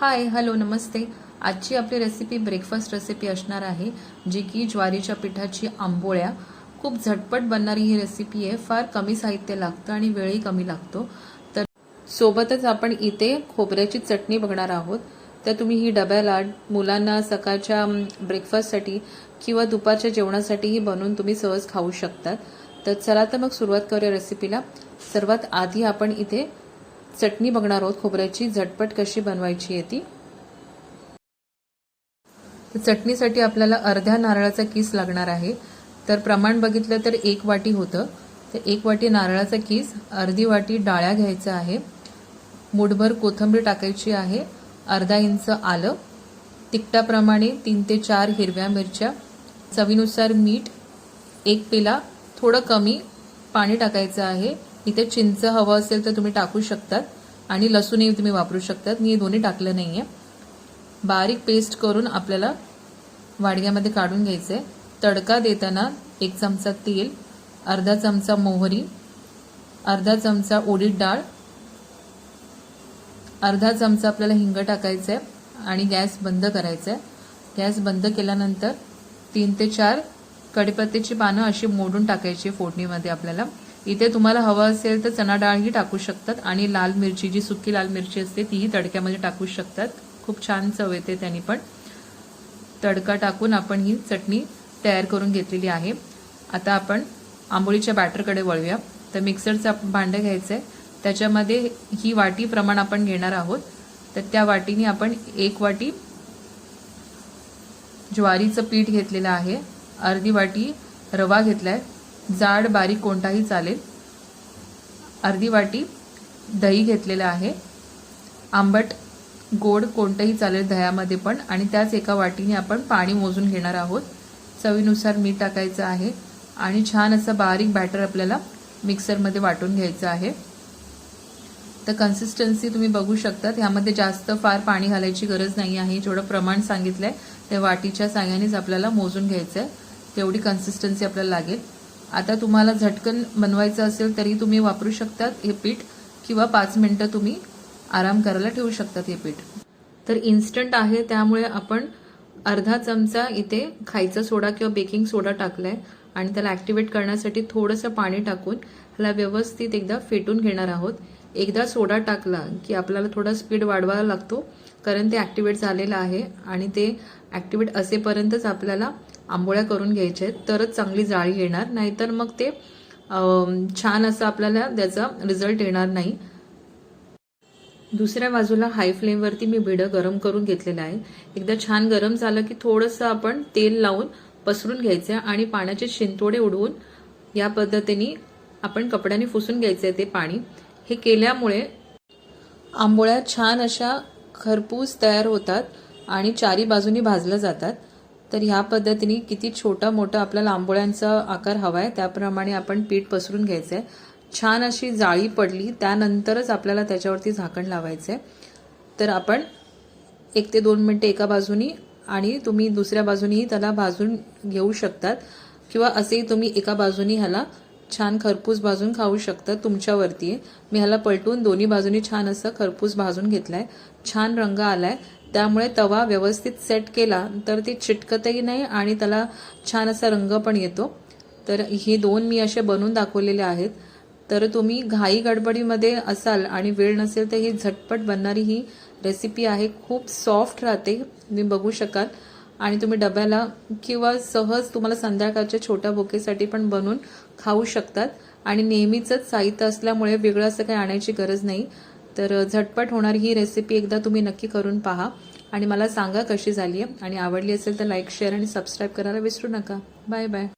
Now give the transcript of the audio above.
Hi hello नमस्ते. आजची आपली recipe breakfast recipe असणार आहे जी की ज्वारीच्या पिठाची आंबोळ्या. खूप झटपट बनणारी ही रेसिपी आहे. फार कमी साहित्य लागतं आणि वेळही कमी लागतो. तर सोबतच आपण इथे खोबऱ्याची चटणी बघणार आहोत. तर तुम्ही ही डब्याला मुलांना सकाळच्या ब्रेकफास्टसाठी किंवा दुपारच्या जेवणासाठीही बनवून तुम्ही सहज खाऊ शकतात. तर चला तर मग सुरुवात करूया रेसिपीला सर्वात आधी आपण इथे चटणी बघणार आहोत खोबऱ्याची. झटपट कशी बनवायची आहे ती. तर चटणीसाठी आपल्याला अर्ध्या नारळाचा किस लागणार आहे. तर प्रमाण बघितलं तर एक वाटी होतं. तर एक वाटी नारळाचा किस अर्धी वाटी डाळ्या घ्यायचा आहे. मुठभर कोथिंबीर टाकायची आहे. अर्धा इंच आलं. तिखटाप्रमाणे तीन ते चार हिरव्या मिरच्या. चवीनुसार मीठ एक पेला. थोडं कमी पाणी टाकायचं आहे. इथे चिंच हवं असेल तर तुम्ही टाकू शकतात. आणि लसूणही तुम्ही वापरू शकतात. मी हे दोन्ही टाकलं नाही आहे बारीक पेस्ट करून आपल्याला वाडग्यामध्ये काढून घ्यायचं आहे तडका देताना एक चमचा तेल अर्धा चमचा मोहरी अर्धा चमचा उडीद डाळ अर्धा चमचा आपल्याला हिंग टाकायचं आहे आणि गॅस बंद करायचा आहे गॅस बंद केल्यानंतर तीन ते चार कडीपत्त्याची पानं अशी मोडून टाकायची फोडणीमध्ये आपल्याला. इथे तुम्हाला हवं असेल तर चणा डाळही टाकू शकतात आणि लाल मिरची जी सुकी लाल मिरची असते तीही तडक्यामध्ये टाकू शकतात. खूप छान चव येते त्यांनी पण. तडका टाकून आपण ही चटणी तयार करून घेतलेली आहे. आता आपण आंबोळीच्या बॅटरकडे वळूया. तर मिक्सरचं भांडं घ्यायचं आहे त्याच्यामध्ये ही वाटी प्रमाण आपण घेणार आहोत. तर त्या वाटीने आपण एक वाटी ज्वारीचं पीठ घेतलेलं आहे. अर्धी वाटी रवा घेतला आहे जाड बारीक कोणताही चालेल. अर्धी वाटी दही घेतलेलं आहे. आंबट गोड कोणतंही चालेल दह्यामध्ये पण आणि त्याच एका वाटीने आपण पाणी मोजून घेणार आहोत. चवीनुसार मीठ टाकायचं आहे आणि छान असं बारीक बॅटर आपल्याला मिक्सरमध्ये वाटून घ्यायचं आहे. तर कन्सिस्टन्सी तुम्ही बघू शकता ह्यामध्ये जास्त फार पाणी घालायची गरज नाही आहे. जेवढं प्रमाण सांगितलं आहे त्या वाटीच्या साह्यानेच आपल्याला मोजून घ्यायचं आहे तेवढी कन्सिस्टन्सी आपल्याला लागेल. आता तुम्हाला झटकन बनवायचं असेल तरी तुम्ही वापरू शकतात हे पीठ किंवा पाच मिनटं तुम्ही आराम करायला ठेवू शकतात हे पीठ. तर इन्स्टंट आहे त्यामुळे आपण अर्धा चमचा इथे खायचा सोडा किंवा बेकिंग सोडा टाकलाय आणि त्याला ॲक्टिवेट करण्यासाठी थोडंसं पाणी टाकून ह्याला व्यवस्थित एकदा फेटून घेणार आहोत. एकदा सोडा टाकला की आपल्याला थोडा स्पीड वाढवावा लागतो कारण ते ॲक्टिवेट झालेलं आहे आणि ते ॲक्टिवेट असेपर्यंतच आपल्याला आंबोळ्या करून घ्यायच्या आहेत तरच चांगली जाळी येणार. नाहीतर मग ते छान असं आपल्याला त्याचा रिझल्ट येणार नाही. दुसऱ्या बाजूला हाय फ्लेमवरती मी भिडं गरम करून घेतलेलं आहे. एकदा छान गरम झालं की थोडंसं आपण तेल लावून पसरून घ्यायचं आणि पाण्याचे शिंतोडे उडवून या पद्धतीने आपण कपड्याने फुसून घ्यायचं आहे ते पाणी. हे केल्यामुळे आंबोळ्या छान अशा खरपूस तयार होतात आणि चारी बाजूनी भाजल्या जातात. तर ह्या पद्धतीने किती छोटा मोठा आपल्याला आंबोळ्यांचा आकार हवा आहे त्याप्रमाणे आपण पीठ पसरून घ्यायचं आहे छान अशी जाळी पडली त्यानंतरच आपल्याला त्याच्यावरती झाकण लावायचं आहे तर आपण एक ते दोन मिनटं एका बाजूनी आणि तुम्ही दुसऱ्या बाजूनीही त्याला भाजून घेऊ शकतात. किंवा असेही तुम्ही एका बाजूनी ह्याला छान खरपूस भाजून खाऊ शकता तुमच्यावरती. मी ह्याला पलटून दोन्ही बाजूनी छान असं खरपूस भाजून घेतलाय. छान रंग आला आहे त्यामुळे तवा व्यवस्थित सेट केला तर ती चिटकतही नाही आणि त्याला छान असा रंग पण येतो. तर हे दोन मी असे बनवून दाखवलेले आहेत. तर तुम्ही घाई गडबडीमध्ये असाल आणि वेळ नसेल तर ही झटपट बनणारी ही रेसिपी आहे. खूप सॉफ्ट राहते तुम्ही बघू शकाल. आणि तुम्ही डब्याला किंवा सहज तुम्हाला संध्याकाळच्या छोट्या बोकेसाठी पण बनवून खाऊ शकतात. आणि नेहमीचंच साहित्य असल्यामुळे वेगळं असं काही आणायची गरज नाही. तर झटपट होणारी ही रेसिपी एकदा तुम्ही नक्की करून पहा. आणि मला सांगा कशी झाली आहे आणि आवडली असेल तर लाईक शेअर आणि सबस्क्राईब करायला विसरू नका. Bye bye